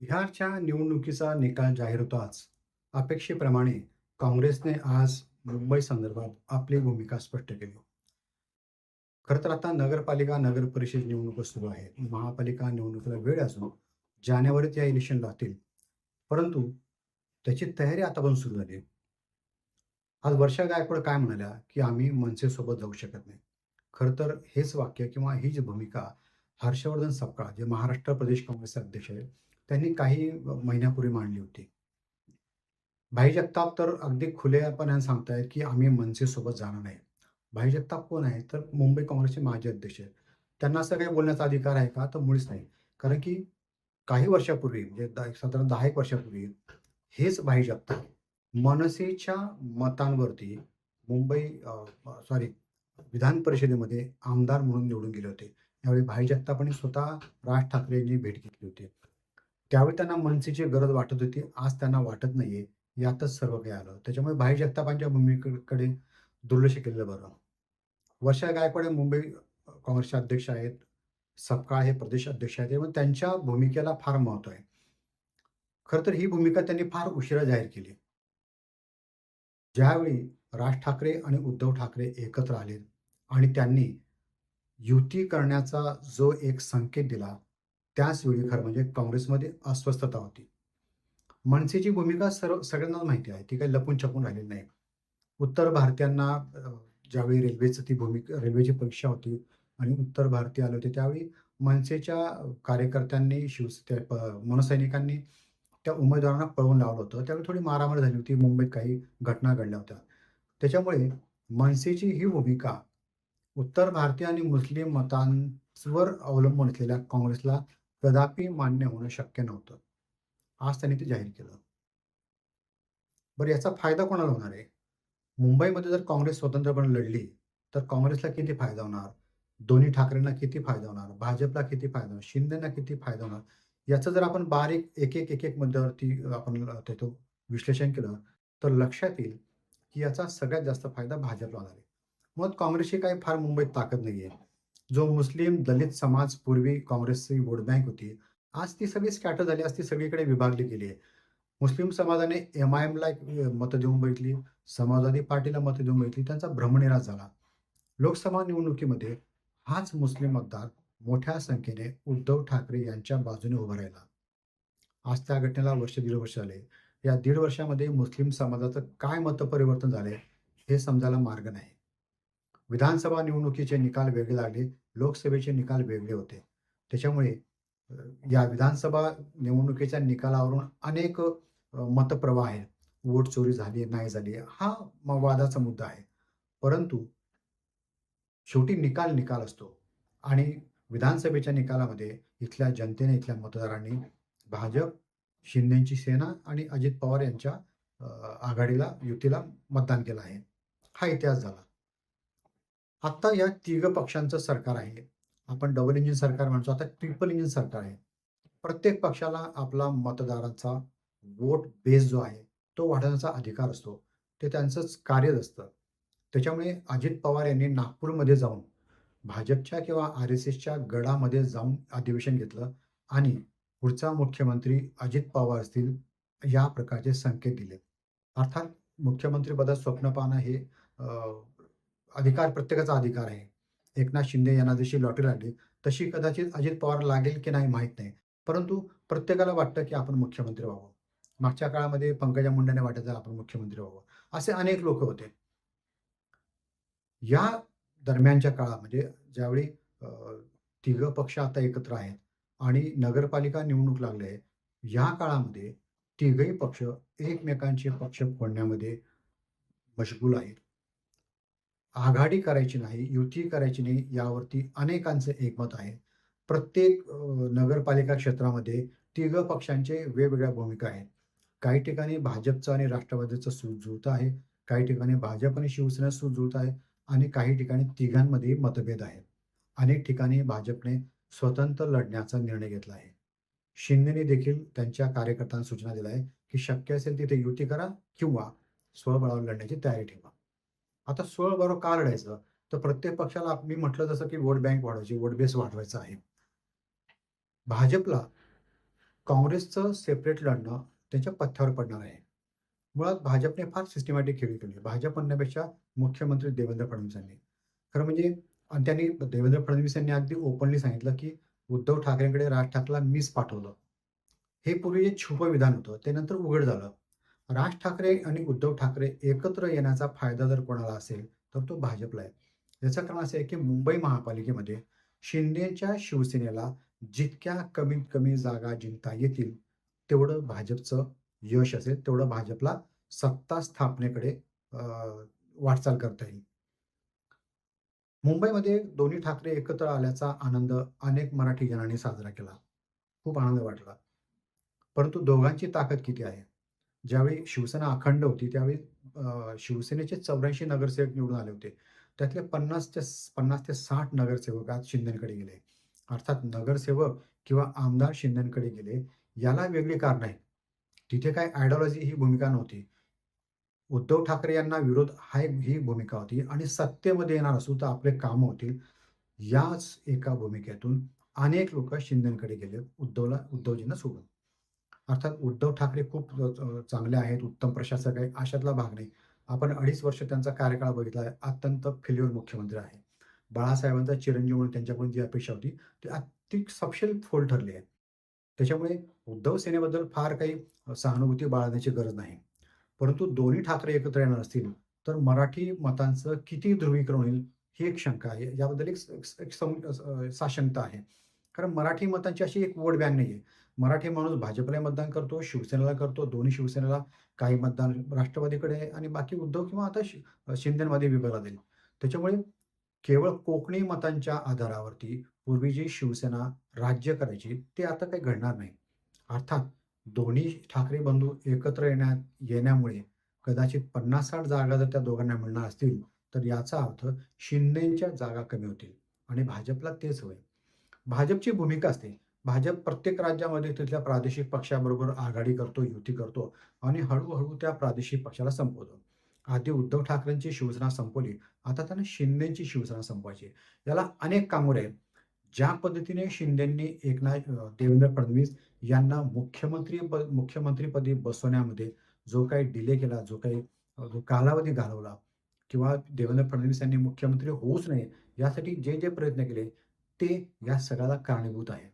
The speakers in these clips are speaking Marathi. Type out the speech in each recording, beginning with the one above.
बिहारच्या निवडणुकीचा निकाल जाहीर होताच अपेक्षेप्रमाणे काँग्रेसने आज मुंबई संदर्भात आपली भूमिका स्पष्ट केली. खरं तर आता नगरपालिका नगर परिषद निवडणुका सुरू आहेत. महापालिका निवडणुकीला वेळ असून जानेवारीत या इलेक्शन लागतील परंतु त्याची तयारी आतापासून सुरू झाली. आहे. आज वर्षा गायकवाड काय म्हणाल्या की आम्ही मनसेसोबत जाऊ शकत नाही. खरं तर हेच वाक्य किंवा ही जी भूमिका हर्षवर्धन सपकाळ जे महाराष्ट्र प्रदेश काँग्रेसचे अध्यक्ष आहेत त्यांनी काही महिन्यापूर्वी मांडली होती. भाई जगताप तर अगदी खुलेपणाने सांगतायत की आम्ही मनसेसोबत जाणार नाही. भाई जगताप कोण आहे? तर मुंबई काँग्रेसचे माजी अध्यक्ष आहेत. त्यांना असं काही बोलण्याचा अधिकार आहे का? तर मुळीच नाही. कारण की काही वर्षापूर्वी म्हणजे साधारण दहा एक वर्षापूर्वी हेच भाई जगताप मनसेच्या मतांवरती मुंबई सॉरी विधान परिषदेमध्ये आमदार म्हणून निवडून गेले होते. यावेळी भाई जगताप आणि स्वतः राज ठाकरेंनी भेट घेतली होती. त्यावेळी त्यांना मनसेची गरज वाटत होती. आज त्यांना वाटत नाहीये. यातच सर्व काही आलं. त्याच्यामुळे भाई जगतापांच्या भूमिकेकडे दुर्लक्ष केलेलं बरं. वर्षा गायकवाड मुंबई काँग्रेसचे अध्यक्ष आहेत. सपकाळ हे प्रदेश अध्यक्ष आहेत. त्यामुळे त्यांच्या भूमिकेला फार महत्त्व आहे. खरं तर ही भूमिका त्यांनी फार उशिरा जाहीर केली. ज्यावेळी राज ठाकरे आणि उद्धव ठाकरे एकत्र आले आणि त्यांनी युती करण्याचा जो एक संकेत दिला त्याच वेळी खरं म्हणजे काँग्रेसमध्ये अस्वस्थता होती. मनसेची भूमिका सर्व सगळ्यांनाच माहिती आहे. ती काही लपून छपून राहिलेली नाही. उत्तर भारतीयांना ज्यावेळी रेल्वेचं ती भूमिका रेल्वेची परीक्षा होती आणि उत्तर भारतीय आले होते त्यावेळी मनसेच्या कार्यकर्त्यांनी शिवस प- मनसैनिकांनी त्या उमेदवारांना पळवून लावलं होतं. त्यावेळी थोडी मारामारी झाली होती. मुंबईत काही घटना घडल्या होत्या. त्याच्यामुळे मनसेची ही भूमिका उत्तर भारतीय आणि मुस्लिम मतांवर अवलंबून असलेल्या काँग्रेसला कदापि मान्य होणं शक्य नव्हतं. आज त्यांनी ते जाहीर केलं. बरं याचा फायदा कोणाला होणार आहे? मुंबईमध्ये जर काँग्रेस स्वतंत्रपणे लढली तर काँग्रेसला किती फायदा होणार? दोन्ही ठाकरेंना किती फायदा होणार? भाजपला किती फायदा होणार? शिंदेना किती फायदा होणार? याचं जर आपण बारीक एक एक एक एक मुद्द्यावरती आपण त्याचं विश्लेषण केलं तर लक्षात येईल की याचा सगळ्यात जास्त फायदा भाजपला होणार आहे. मग काँग्रेसची काही फार मुंबईत ताकद नाही आहे जो मुस्लिम दलित समाज पूर्वी काँग्रेसची वोट बँक होती आज ती सगळी स्कॅटर झाली आज ती सगळीकडे विभागली गेली आहे. मुस्लिम समाजाने एम आय एमला मतं देऊन बघितली समाजवादी पार्टीला मतं देऊन बघितली त्यांचा भ्रमनिरास झाला. लोकसभा निवडणुकीमध्ये हाच मुस्लिम मतदार मोठ्या संख्येने उद्धव ठाकरे यांच्या बाजूने उभा राहिला. आज त्या घटनेला वर्ष दीड वर्ष झाले. या दीड वर्षामध्ये मुस्लिम समाजाचं काय मतपरिवर्तन झाले हे समजायला मार्ग नाही. विधानसभा निवडणुकीचे निकाल वेगळे लागले लोकसभेचे निकाल वेगळे होते. त्याच्यामुळे या विधानसभा निवडणुकीच्या निकालावरून अनेक मतप्रवाह आहेत. वोट चोरी झाली नाही झाली हा वादाचा मुद्दा आहे. परंतु शेवटी निकाल निकाल असतो. आणि विधानसभेच्या निकालामध्ये इथल्या जनतेने इथल्या मतदारांनी भाजप शिंदेची सेना आणि अजित पवार यांच्या आघाडीला युतीला मतदान केलं आहे. हा इतिहास झाला. आत्ता या तिघ पक्षांचं सरकार आहे. आपण डबल इंजिन सरकार म्हणतो आता ट्रिपल इंजिन सरकार आहे. प्रत्येक पक्षाला आपला मतदारांचा वोट बेस जो आहे तो वाढवण्याचा अधिकार असतो. ते त्यांचंच कार्यच असतं. त्याच्यामुळे अजित पवार यांनी नागपूरमध्ये जाऊन भाजपच्या किंवा आर एस एसच्या गडामध्ये जाऊन अधिवेशन घेतलं आणि पुढचा मुख्यमंत्री अजित पवार असतील या प्रकारचे संकेत दिले. अर्थात मुख्यमंत्रीपदात स्वप्न पाहणं हे अधिकार प्रत्येकाचा अधिकार आहे. एकनाथ शिंदे यांना जशी लॉटरी लागली तशी कदाचित अजित पवार लागेल की नाही माहीत नाही. परंतु प्रत्येकाला वाटतं की आपण मुख्यमंत्री व्हावं. मागच्या काळामध्ये पंकजा मुंडेने वाटायचं आपण मुख्यमंत्री व्हावं. असे अनेक लोक होते. या दरम्यानच्या काळामध्ये म्हणजे ज्यावेळी अं, तिघं पक्ष आता एकत्र आहेत आणि नगरपालिका निवडणूक लागले या काळामध्ये तिघही पक्ष एकमेकांचे पक्ष फोडण्यामध्ये मशगूल आहेत. आघाडी करायची नाही युती करायची नाही यावरती अनेकांचं एकमत आहे. प्रत्येक नगरपालिका क्षेत्रामध्ये तिघ पक्षांचे वेगवेगळ्या भूमिका आहेत. काही ठिकाणी भाजपचं आणि राष्ट्रवादीचं सुजुळत आहे काही ठिकाणी भाजप आणि शिवसेना सुजुळत आहे आणि काही ठिकाणी तिघांमध्ये मतभेद आहेत. अनेक ठिकाणी भाजपने स्वतंत्र लढण्याचा निर्णय घेतला आहे. शिंदेने देखील त्यांच्या कार्यकर्त्यांना सूचना दिल्या आहे की शक्य असेल तिथे युती करा किंवा स्वबळावर लढण्याची तयारी ठेवा. आता स्वबळावर का लढायचं तर प्रत्येक पक्षाला मी म्हटलं जसं की वोट बँक वाढवायची वोट बेस वाढवायचं आहे भाजपला काँग्रेसचं सेपरेट लढणं त्यांच्या पथ्यावर पडणार आहे. मुळात भाजपने फार सिस्टमॅटिक खेळी केली. भाजप म्हणण्यापेक्षा मुख्यमंत्री देवेंद्र फडणवीसांनी. खरं म्हणजे आणि त्यांनी देवेंद्र फडणवीस यांनी अगदी ओपनली सांगितलं, की उद्धव ठाकरेंकडे राज ठाकरेला मीच पाठवलं. हे पूर्वी जे छुप विधान होतं, ते नंतर उघड झालं. राज ठाकरे आणि उद्धव ठाकरे एकत्र येण्याचा फायदा जर कोणाला असेल, तर तो भाजपला आहे. याचं कारण असं आहे, की मुंबई महापालिकेमध्ये शिंदेच्या शिवसेनेला जितक्या कमीत कमी जागा जिंकता येतील, तेवढं भाजपचं यश असेल, तेवढं भाजपला सत्ता स्थापनेकडे वाटचाल करता येईल. मुंबईमध्ये दोन्ही ठाकरे एकत्र आल्याचा आनंद अनेक मराठी जणांनी साजरा केला. खूप आनंद वाटला. परंतु दोघांची ताकद किती आहे? ज्यावेळी शिवसेना अखंड होती, त्यावेळी शिवसेनेचे 84 नगरसेवक निवडून आले होते. त्यातले 50 ते 50 ते साठ नगरसेवक आज शिंदेकडे गेले. अर्थात नगरसेवक किंवा आमदार शिंदेकडे गेले, याला वेगळी कारण आहे तिथे काय आयडिओलॉजी ही भूमिका नव्हती. उद्धव ठाकरे यांना विरोध हा एक ही भूमिका होती आणि सत्तेमध्ये येणार असू तर आपले काम होतील. याच एका भूमिकेतून अनेक लोक शिंदेकडे गेले, उद्धवला उद्धवजींना सोडून. अर्थात उद्धव ठाकरे खूप चांगले आहेत, उत्तम प्रशासक आहे, अशातला भाग नाही. आपण 2.5 वर्ष त्यांचा कार्यकाळ बघितला आहे. अत्यंत फेल्युअर मुख्यमंत्री आहे. बाळासाहेबांचा चिरंजीव म्हणून त्यांच्याकडून जी अपेक्षा होती, ती अति सपशेल फोल ठरली आहे. त्याच्यामुळे उद्धव सेनेबद्दल फार काही सहानुभूती बाळगण्याची गरज नाही. परंतु दोन्ही ठाकरे एकत्र येणार असतील, तर मराठी मतांचं किती ध्रुवीकरण होईल, ही एक शंका आहे. याबद्दल एक सं साशंकता आहे. कारण मराठी मतांची अशी एक वोट बँक आहे मराठी माणूस भाजपला मतदान करतो, शिवसेनेला करतो, दोन्ही शिवसेनेला, काही मतदान राष्ट्रवादीकडे आणि बाकी उद्धव किंवा आता शि शिंदेमध्ये विभागला जाईल. त्याच्यामुळे केवळ कोकणी मतांच्या आधारावरती पूर्वी जी शिवसेना राज्य करायची, ते आता काही घडणार नाही. अर्थात दोन्ही ठाकरे बंधू एकत्र येण्यात येण्यामुळे कदाचित 50-60 जागा जर त्या दोघांना मिळणार असतील, तर याचा अर्थ शिंदेच्या जागा कमी होतील आणि भाजपला तेच होईल भाजपची भूमिका असते. भाजप प्रत्येक राज्यामध्ये तिथल्या प्रादेशिक पक्षाबरोबर आघाडी करतो, युती करतो आणि हळूहळू त्या प्रादेशिक पक्षाला संपवतो. आधी उद्धव ठाकरेंची शिवसेना संपवली, आता त्यांना शिंदेची शिवसेना संपवायची याला अनेक कामोरे आहेत. ज्या पद्धतीने शिंदेंनी एकनाथ देवेंद्र फडणवीस यांना मुख्यमंत्री मुख्यमंत्रीपदी बसवण्यामध्ये जो काही डिले केला, जो काही जो कालावधी घालवला किंवा देवेंद्र फडणवीस यांनी मुख्यमंत्री होऊच नये, यासाठी जे जे प्रयत्न केले, ते या सगळ्याला कारणीभूत आहे.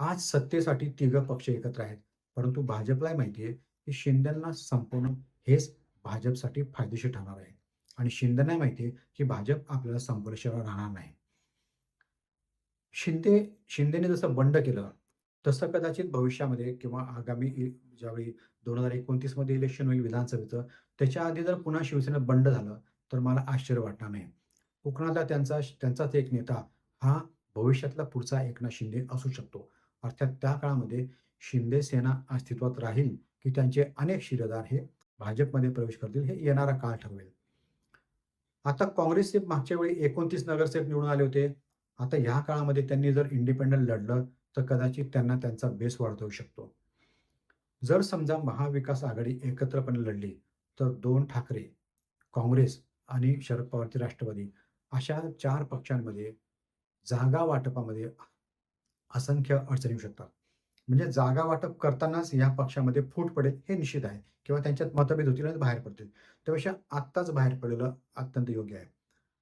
आज सत्तेसाठी तिघं पक्ष एकत्र आहेत. परंतु भाजपलाही माहिती आहे, की शिंदेना संपवणं हेच भाजपसाठी फायदेशीर ठरणार आहे आणि शिंदेंनाही माहिती आहे, की भाजप आपल्याला संपवल्याशिवाय राहणार नाही. शिंदे शिंदेने जसं बंड केलं, तसं कदाचित भविष्यामध्ये किंवा आगामी इ ज्यावेळी 2029 मध्ये इलेक्शन होईल विधानसभेचं, त्याच्या आधी जर पुन्हा शिवसेनेत बंड झालं, तर मला आश्चर्य वाटणार नाही. कोकणातला त्यांचा त्यांचाच एक नेता हा भविष्यातला पुढचा एकनाथ शिंदे असू शकतो. अर्थात त्या काळामध्ये शिंदे सेना अस्तित्वात राहील, की त्यांचे अनेक शिलेदार हे भाजपमध्ये प्रवेश करतील, हे येणारा काळ ठरवेल. आता काँग्रेसचे मागच्या वेळी 29 नगरसेवक निवडून आले होते. आता ह्या काळामध्ये त्यांनी जर इंडिपेंडंट लढलं, तर कदाचित त्यांना त्यांचा बेस वाढवू शकतो. जर समजा महाविकास आघाडी एकत्रपणे लढली, तर दोन ठाकरे, काँग्रेस आणि शरद पवारची राष्ट्रवादी अशा चार पक्षांमध्ये जागा वाटपामध्ये असंख्य अडचणी येऊ शकतात. म्हणजे जागा वाटप करतानाच या पक्षामध्ये फूट पडेल हे निश्चित आहे किंवा त्यांच्यात मतभेद होतील आणि बाहेर पडतील. त्यापेक्षा आत्ताच बाहेर पडलेलं अत्यंत योग्य आहे.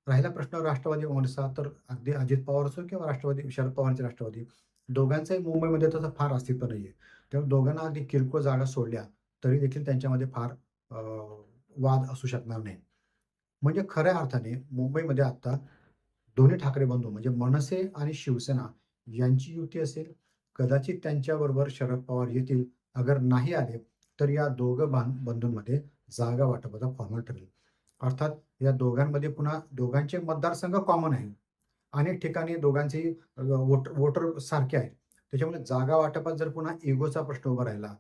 राहिला प्रश्न राष्ट्रवादी काँग्रेसचा, तर अगदी अजित पवार असो किंवा राष्ट्रवादी शरद पवारांचे राष्ट्रवादी, दोघांचंही मुंबईमध्ये तसं फार अस्तित्व नाही आहे त्यामुळे दोघांना अगदी किरकोळ जागा सोडल्या, तरी देखील त्यांच्यामध्ये फार वाद असू शकणार नाही. म्हणजे खऱ्या अर्थाने मुंबईमध्ये आत्ता दोन्ही ठाकरे बंधू म्हणजे मनसे आणि शिवसेना यांची युती असेल. कदाचित त्यांच्याबरोबर शरद पवार येतील. अगर नाही आले, तर या दोघं बां बंधूंमध्ये जागा वाटपाचा फॉर्मल ठरेल. अर्थात या दोघांमध्ये पुन्हा दोघांचे मतदारसंघ कॉमन आहे अनेक ठिकाणी दोघांचे वोट वोटर सारखे आहेत. त्याच्यामुळे जागा वाटपात जर पुन्हा इगोचा प्रश्न उभा राहिला,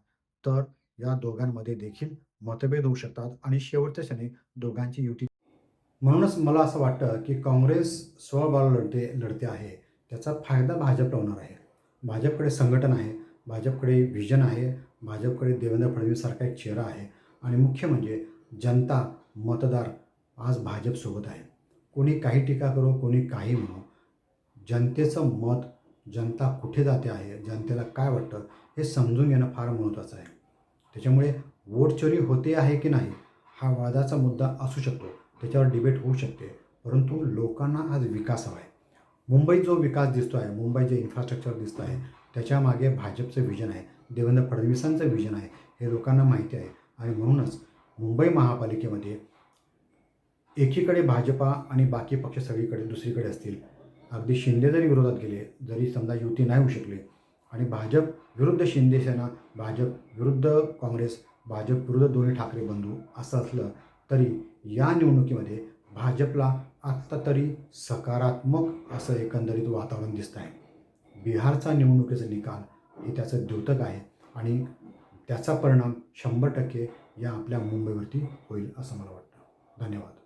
तर या दोघांमध्ये देखील मतभेद होऊ शकतात आणि शेवटच्या क्षणी दोघांची युती म्हणूनच मला असं वाटतं, की काँग्रेस स्वबळावर लढते लढते आहे. त्याचा फायदा भाजपला होणार आहे. भाजपकडे संघटन आहे, भाजपकडे व्हिजन आहे, भाजपकडे देवेंद्र फडणवीससारखा एक चेहरा आहे आणि मुख्य म्हणजे जनता, मतदार आज भाजपसोबत आहे. कोणी काही टीका करो, कोणी काही म्हणो, जनतेचं मत जनता कुठे जाते आहे जनतेला काय वाटतं हे समजून घेणं फार महत्त्वाचं आहे त्याच्यामुळे वोट चोरी होते आहे की नाही हा वादाचा मुद्दा असू शकतो त्याच्यावर डिबेट होऊ शकते परंतु लोकांना आज विकास हवा आहे मुंबईत जो विकास दिसतो आहे मुंबई जे इन्फ्रास्ट्रक्चर दिसतं आहे त्याच्यामागे भाजपचं व्हिजन आहे देवेंद्र फडणवीसांचं व्हिजन आहे हे लोकांना माहिती आहे. आणि म्हणूनच मुंबई महापालिकेमध्ये एकीकडे भाजपा आणि बाकी पक्ष सगळीकडे दुसरीकडे असतील. अगदी शिंदे जरी विरोधात गेले जरी समजा युती नाही होऊ शकली आणि भाजप विरुद्ध शिंदे सेना भाजप विरुद्ध काँग्रेस भाजप विरुद्ध दोन्ही ठाकरे बंधू असं असलं तरी या निवडणुकीमध्ये भाजपला आत्ता तरी सकारात्मक असं एकंदरीत वातावरण दिसत आहे बिहारचा निवडणुकीचा निकाल हे त्याचं द्योतक आहे आणि त्याचा परिणाम शंभर टक्के या आपल्या मुंबईवरती होईल असं मला वाटतं. धन्यवाद.